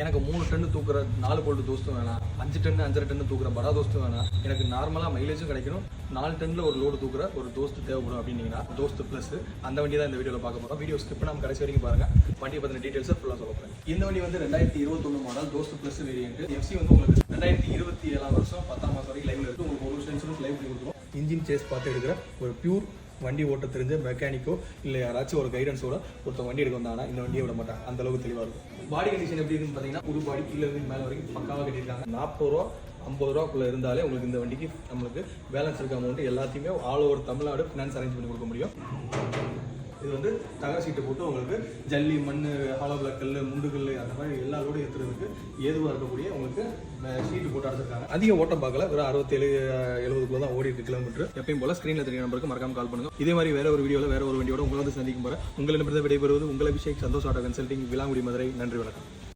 எனக்கு மூணு டன்னு தூக்குற நாலு போல்ட்டு தோஸ்தும் வேணாம் அஞ்சு டன்னு அஞ்சரை டன்னு தூக்குற படா தோஸ்தும் வேணாம் எனக்கு நார்மலாக மைலேஜும் கிடைக்கணும். நாலு டன்னில் ஒரு லோடு தூக்குற ஒரு தோஸ்து தேவைப்படும் அப்படின்னீங்கன்னா தோஸ்து ப்ளஸ் அந்த வண்டி தான் இந்த வீடியோவில் பார்க்க போகிறோம் வீடியோ ஸ்கிப் நம்ம கடைசி வரைக்கும் பாருங்க. வண்டியை பற்றின டீட்டெயில்ஸை ஃபுல்லாக சொல்ல போகிறேன் இந்த வண்டி வந்து ரெண்டாயிரத்தி இருபத்தொன்று model Dost plus variant FC வந்து உங்களுக்கு ரெண்டாயிரத்தி இருபத்தி ஏழாம் வருஷம் பத்தாம் மாதம் வரைக்கும் லைவ்ல இருக்குது உங்களுக்கு ஒரு வருஷம் இன்சூரன்ஸ் லைவ் பண்ணி கொடுத்துரும் இன்ஜின் சேஸ் பார்த்து எடுக்கிற ஒரு பியூர் வண்டி ஓட்ட தெரிஞ்ச மெக்கானிக்கோ இல்லை யாராச்சும் ஒரு கைடன்ஸோட ஒருத்தன் வண்டி எடுக்க வந்தாங்கன்னா இந்த வண்டியை விட மாட்டாங்க அந்த அளவுக்கு தெளிவாக இருக்கும். பாடி கண்டிஷன் எப்படி இருக்குன்னு பார்த்தீங்கன்னா ஒரு பாடி கீழே இருந்து மேலே வரைக்கும் பக்காவாக கட்டியிருக்காங்க. நாற்பது ரூபா ஐம்பது ரூபாக்குள்ளே இருந்தாலே உங்களுக்கு இந்த வண்டிக்கு நம்மளுக்கு பேலன்ஸ் இருக்க அமௌண்ட் எல்லாத்தையுமே all over Tamil Nadu finance arrange பண்ணி கொடுக்க முடியும். இது வந்து தகர சீட்டை போட்டு உங்களுக்கு ஜல்லி மண் ஹாலோ பிளாக் கல் முண்டுக்கல் அந்த மாதிரி எல்லா லோடும் ஏற்றுறதுக்கு ஏதுவாக இருக்கக்கூடிய உங்களுக்கு ஷீட்டு போட்டு அடைச்சிருக்காங்க. அதிக ஓட்டம் பார்க்கல. ஒரு அறுபத்தேழு எழுபதுக்குள்ள தான் ஓடி இருக்கு கிலோமீட்டர் எப்பயும் போல ஸ்க்ரீனில் தெரிய நம்பருக்கு மறக்காம கால் பண்ணுங்க. இதே மாதிரி வேற ஒரு வீடியோவில் வேற ஒரு வண்டியோட உங்களை வந்து சந்திக்கும் போகிறேன் உங்களிடமிருந்து விடைபெறுவது உங்கள் அபிஷேக் சந்தோஷ் ஆட்டோ கன்சல்டிங் விலாங்குடி மதுரை. நன்றி வணக்கம்.